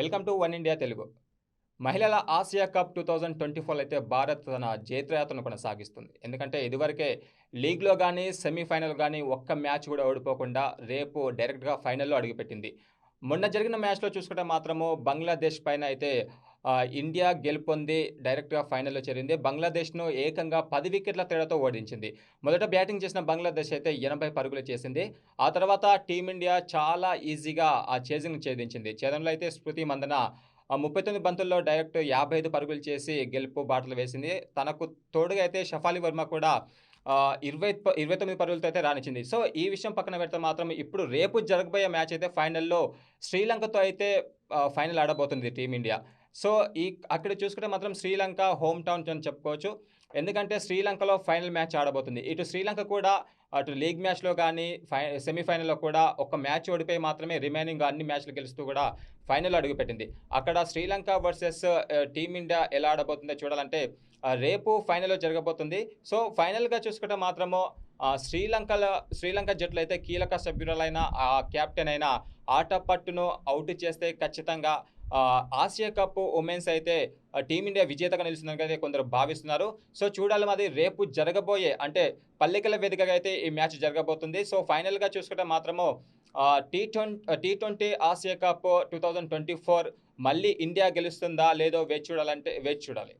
Welcome to one India Telugu. మహిళల Asia cup two thousand twenty four అయితే భారత్ తన జైత్రయాత్రను కొనసాగిస్తుంది. ఎందుకంటే ఇదివరకే లీగ్లో కానీ సెమీఫైనల్ కానీ ఒక్క మ్యాచ్ కూడా ఓడిపోకుండా రేపు డైరెక్ట్గా ఫైనల్లో అడుగుపెట్టింది. మొన్న జరిగిన మ్యాచ్లో చూసుకుంటే మాత్రము బంగ్లాదేశ్ పైన అయితే ఇండియా గెలుపొంది డైరెక్ట్గా ఫైనల్లో చేరింది. బంగ్లాదేశ్ను ఏకంగా పది వికెట్ల తేడాతో ఓడించింది. మొదట బ్యాటింగ్ చేసిన బంగ్లాదేశ్ అయితే ఎనభై పరుగులు చేసింది. ఆ తర్వాత టీమిండియా చాలా ఈజీగా ఆ చేజింగ్ ఛేదించింది. ఛేదంలో అయితే స్మృతి మందన ముప్పై తొమ్మిది బంతుల్లో డైరెక్ట్ యాభై ఐదు పరుగులు చేసి గెలుపు బాటలు వేసింది. తనకు తోడుగా అయితే షఫాలి వర్మ కూడా ఇరవై ఇరవై తొమ్మిది పరుగులతో అయితే రాణించింది. సో ఈ విషయం పక్కన పెడితే మాత్రం ఇప్పుడు రేపు జరగబోయే మ్యాచ్ అయితే ఫైనల్లో శ్రీలంకతో అయితే ఫైనల్ ఆడబోతుంది టీమిండియా. సో ఈ అక్కడ చూసుకుంటే మాత్రం శ్రీలంక హోమ్ టౌన్ అని చెప్పుకోవచ్చు. ఎందుకంటే శ్రీలంకలో ఫైనల్ మ్యాచ్ ఆడబోతుంది. ఇటు శ్రీలంక కూడా అటు లీగ్ మ్యాచ్లో కానీ ఫై సెమీఫైనల్లో కూడా ఒక మ్యాచ్ ఓడిపోయి మాత్రమే రిమైనింగ్ అన్ని మ్యాచ్లు గెలుస్తూ కూడా ఫైనల్ అడుగుపెట్టింది. అక్కడ శ్రీలంక వర్సెస్ టీమిండియా eh, ఎలా ఆడబోతుందో చూడాలంటే రేపు ఫైనల్లో జరగబోతుంది. సో ఫైనల్గా చూసుకుంటే మాత్రము శ్రీలంకలో శ్రీలంక జట్లు అయితే కీలక సభ్యురాలైన ఆ కెప్టెన్ అయిన ఆట పట్టును అవుట్ చేస్తే ఖచ్చితంగా ఆసియా కప్ ఉమెన్స్ అయితే టీమిండియా విజేతగా నిలుస్తుందని అయితే కొందరు భావిస్తున్నారు. సో చూడాలి మరి రేపు జరగబోయే అంటే పల్లెకల వేదికగా అయితే ఈ మ్యాచ్ జరగబోతుంది. సో ఫైనల్గా చూసుకుంటే మాత్రము T twenty T twenty Asia cup two thousand twenty four మళ్ళీ ఇండియా గెలుస్తుందా లేదో వేచి చూడాలంటే వేచి చూడాలి.